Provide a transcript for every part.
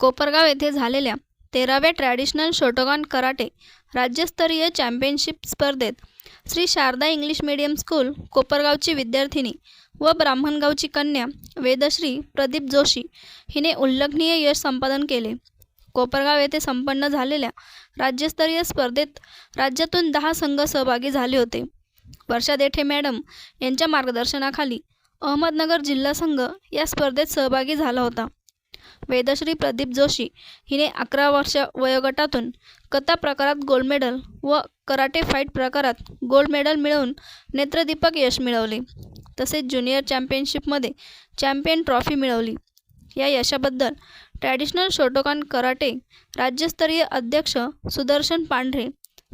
कोपरगाव येथे झालेल्या तेराव्या ट्रॅडिशनल शोटोगान कराटे राज्यस्तरीय चॅम्पियनशिप स्पर्धेत Shri Sharada English medium school कोपरगावची विद्यार्थिनी व ब्राह्मणगावची कन्या वेदश्री प्रदीप जोशी हिने उल्लेखनीय यश संपादन केले. कोपरगाव येथे संपन्न झालेल्या राज्यस्तरीय स्पर्धेत राज्यातून दहा संघ सहभागी झाले होते. वर्षा देठे मॅडम यांच्या मार्गदर्शनाखाली अहमदनगर जिल्हा संघ या स्पर्धेत सहभागी झाला होता. वेदश्री प्रदीप जोशी हिने अकरा वर्ष वयोगटातून कथा प्रकारात गोल्ड मेडल व कराटे फाईट प्रकारात गोल्ड मेडल मिळवून नेत्रदीपक यश मिळवले. तसेच ज्युनियर चॅम्पियनशिपमध्ये चॅम्पियन ट्रॉफी मिळवली. या यशाबद्दल ट्रॅडिशनल शोटोकान कराटे राज्यस्तरीय अध्यक्ष सुदर्शन पांढरे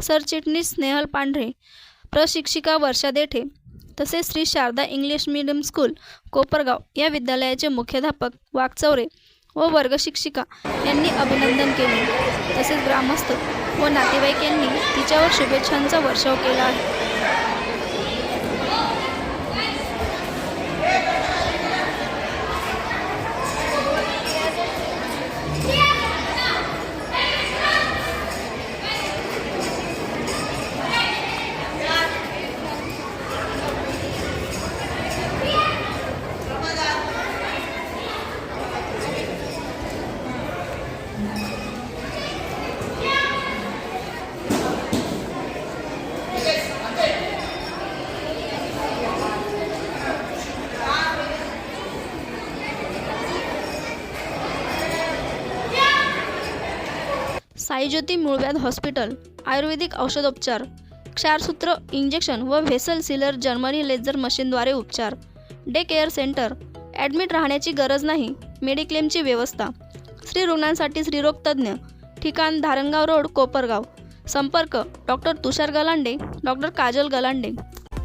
सरचिटणीस स्नेहल पांढरे प्रशिक्षिका वर्षा देठे तसेच Shri Sharada English medium school Kopargaon या विद्यालयाचे मुख्याध्यापक वाघचौरे व वर्गशिक्षिका यांनी अभिनंदन केले. तसेच ग्रामस्थ व नातेवाईक यांनी तिच्यावर शुभेच्छांचा वर्षाव केला आहे. साईज्योती मूळव्याध हॉस्पिटल आयुर्वेदिक औषधोपचार क्षारसूत्र इंजेक्शन व व्हेसल सिलर जर्मनी लेझर मशीनद्वारे उपचार डे केअर सेंटर. ॲडमिट राहण्याची गरज नाही मेडिक्लेमची व्यवस्था. स्त्री रुग्णांसाठी स्त्रीरोग तज्ज्ञ. ठिकाण धारणगाव रोड कोपरगाव. संपर्क डॉक्टर तुषार गलांडे डॉक्टर काजल गलांडे.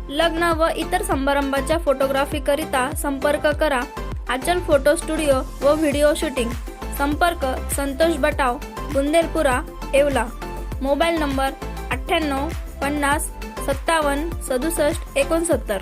लग्न व इतर समारंभाच्या फोटोग्राफीकरिता संपर्क करा. आचल फोटो स्टुडिओ व व्हिडिओ शूटिंग. संपर्क संतोष बटाव. बुंदेलपुरा येवला. मोबाईल नंबर अठ्ठ्याण्णव पन्नास सत्तावन्न सदुसष्ट एकोणसत्तर.